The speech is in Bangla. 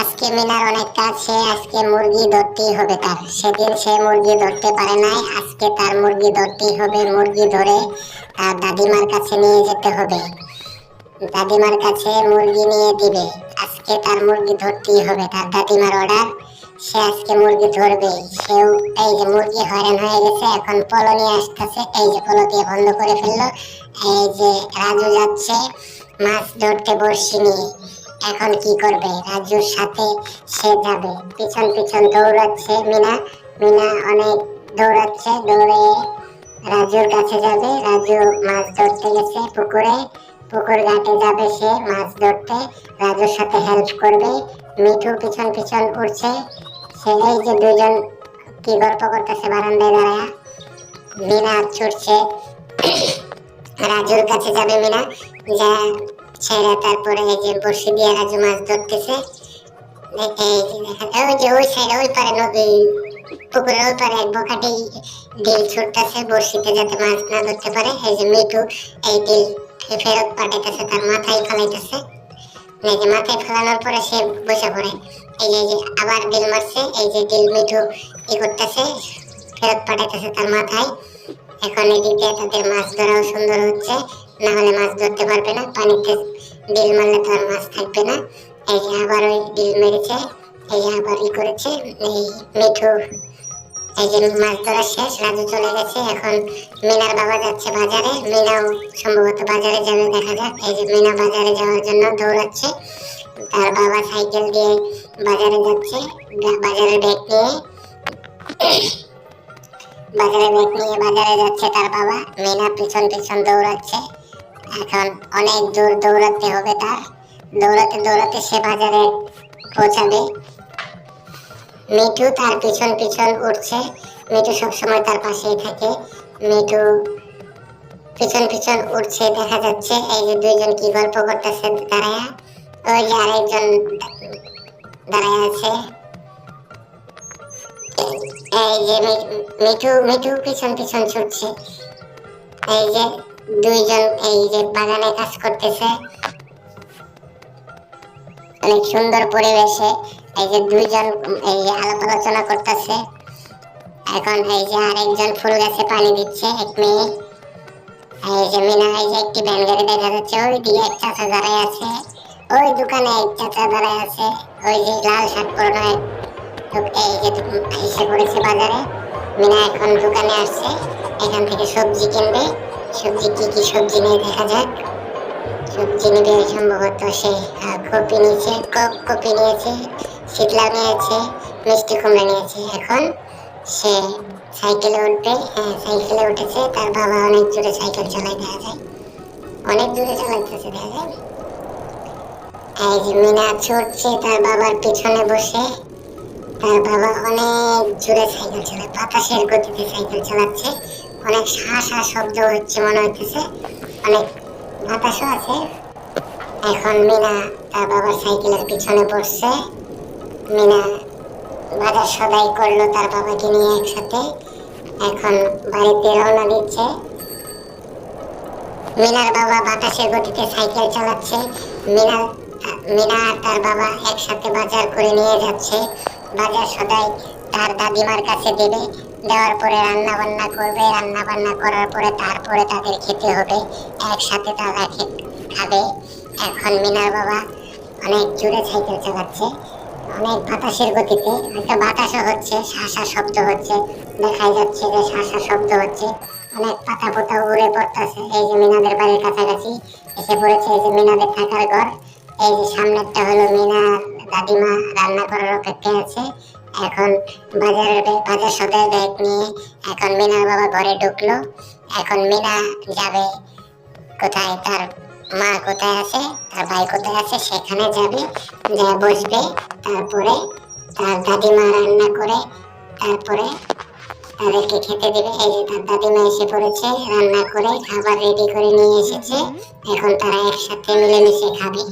আজকে মিনার অনেক কাজ, সে আজকে মুরগি ধরতেই হবে তার। সেদিন সে মুরগি ধরতে পারে নাই, আজকে তার মুরগি ধরতেই হবে। মুরগি ধরে তার দাদিমার কাছে নিয়ে যেতে হবে। দাদিমার কাছে মুরগি নিয়ে দিবে। আজকে তার মুরগি ধরতেই হবে। তার দাদিমার অর্ডার সে আজকে মুরগি ধরবে। সেও এই যে মুরগি হয়রান হয়ে গেছে, এখন পলো নিয়ে আসতেছে। এই যে পলো দিয়ে বন্ধ করে ফেলল। এই যে রাজু যাচ্ছে, মাছ ধরতে বড়শি নিয়ে। এখন কি করবে? রাজুর সাথে সে যাবে। পিছন পিছন দৌড়াচ্ছে মিনা। মিনা অনেক দৌড়াচ্ছে, দৌড়ে রাজুর কাছে যাবে। রাজু মাছ ধরতে গেছে পুকুরে। পুকুর ঘাটে যাবে সে মাছ ধরতে। রাজুর সাথে হেল্প করবে। মিঠু পিছন পিছন উঠছে সে এই যে দুজন কি গল্প করতেছে বারান্দায় দাঁড়ায়। মিনা ছুটছে। রাজুর কাছে যাবে মিনা। যা ছেড়ে তারপরে এই যে বসে দিয়ে রাজু মাছ ধরতেছে ওই যে ওই সাইডে ওই পারে নদী, পুকুরের ওই পারে এক বকাটি ডিল ছুটতেছে বড়শিতে যাতে মাছ না ধরতে পারে। এই যে মিঠু এই ডিল ফেরত পাঠাইতেছে, তার মাথায় ফেলাইতেছে। এই যে মাথায় ফেলানোর পরে সে বসে পড়ে। এই যে আবার ডিল মারছে, এই যে ডিল মিঠু ই করতেছে, ফেরত পাঠাইতেছে তার মাথায়। এখন এদিকে তাদের মাছ ধরাও সুন্দর হচ্ছে, না হলে মাছ ধরতে পারবে না, পানিতে ডিল মারলে তো আর মাছ থাকবে না। এই যে আবার ওই ডিল মেরেছে, এই যে আবার ই করেছে, এই মিঠু, এই যে মাছ ধরা শেষ, রাজু চলে গেছে। এখন মিনার বাবা যাচ্ছে বাজারে, মিনাও সম্ভবত বাজারে যাবে, দেখা যাক। এই যে মিনা বাজারে যাওয়ার জন্য দৌড়াচ্ছে। তার বাবা সাইকেল দিয়ে বাজারে যাচ্ছে বাজারে ব্যাগ নিয়ে। বাজারে ব্যাগ নিয়ে বাজারে যাচ্ছে তার বাবা। মিনা পিছন পিছন দৌড়াচ্ছে। এখন অনেক দূর দৌড়াতে হবে তার। দৌড়াতে দৌড়াতে সে বাজারে পৌঁছাবে। মিঠু তার পিছন পিছন উঠছে। মিঠু সবসময় তার পাশেই থাকে। মিঠু পিছন পিছন উঠছে, দেখা যাচ্ছে এই যে দুইজন কি গল্প করতেছে দাঁড়ায়া। ওই যে আরেকজন দাঁড়ায় আছে। এই যে মিঠু মিঠু পিছন পিছন ছুটছে। এই যে দুইজন এই যে বাগানে কাজ করতেছে। অনেক সুন্দর পরিবেশে এই যে দুইজন এই যে আলাপ আলোচনা করতেছে। এখন এই যে আরেকজন ফুল গাছে পানি দিচ্ছে, এক মেয়ে। এই যে মিনা এই যে একটি ভ্যান গাড়ি দেখা যাচ্ছে, ওই দিকে এক চাচা দাঁড়ায় আছে। ওই দোকানে এক চাচা দাঁড়ায় আছে, ওই যে লাল শার্ট পরানো এক এই যে এসে পড়েছে বাজারে। মিনা এখন দোকানে আসছে, এখান থেকে সবজি কিনবে। সবজি কি কি সবজি নিয়ে দেখা যাক। সবজি নেবে সম্ভবত সে কপি নিয়েছে, ক- কপি নিয়েছে শীতলা নিয়েছে, মিষ্টি কুমড়া নিয়েছে। এখন সে সাইকেলে উঠবে হ্যাঁ সাইকেলে উঠেছে, তার বাবা অনেক জোরে সাইকেল চালায় দেখা যায়। অনেক জোরে চালাইতেছে দেখা যায়। এই যে মিনা ছুটছে তার বাবার পিছনে বসে। তার বাবা অনেক জোরে সাইকেল চালায়, বাতাসের গতিতে সাইকেল চালাচ্ছে। অনেক শা শা শব্দ হচ্ছে, মনে হইতেছে। অনেক বাতাসও আছে। এখন মিনা তার বাবার সাইকেলের পিছনে বসছে। মিনা বাজার সদাই করল তার বাবাকে নিয়ে একসাথে। এখন বাড়িতে রওনা দিচ্ছে। মিনার বাবা বাতাসের গতিতে সাইকেল চালাচ্ছে। মিনা মিনা আর তার বাবা একসাথে বাজার করে নিয়ে যাচ্ছে। বাজার সদাই তার দাদিমার কাছে দেবে। দেওয়ার পরে রান্না বান্না করবে রান্না বান্না করার পরে তারপরে তাদের খেতে হবে। একসাথে তারা খাবে। এখন মিনার বাবা অনেক জোরে সাইকেল চালাচ্ছে, অনেক বাতাসের গতিতে। একটা বাতাসও হচ্ছে, শাসা শব্দ হচ্ছে, দেখাই যাচ্ছে যে শাসা শব্দ হচ্ছে। অনেক পাতা পোতা উড়ে পড়তেছে। এই যে মিনাদের বাড়ির কাছাকাছি এসে পড়েছে, এই যে মিনাদের থাকার ঘর। এই যে সামনেরটা হলো মিনা দাদিমা রান্না করার অপেক্ষায় আছে। এখন ব্যাগ বাজার সদাই ব্যাগ নিয়ে এখন মিনার বাবা ঘরে ঢুকলো। এখন মিনা যাবে কোথায়? তার মা কোথায় আছে? তার ভাই কোথায় আছে? সেখানে যাবে, যা বসবে। তারপরে তার দাদিমা রান্না করে, তারপরে তাদেরকে খেতে দেবে। এই যে তার দাদিমা এসে পড়েছে, রান্না করে, খাবার রেডি করে নিয়ে এসেছে। এখন তারা একসাথে মিলেমিশে খাবে।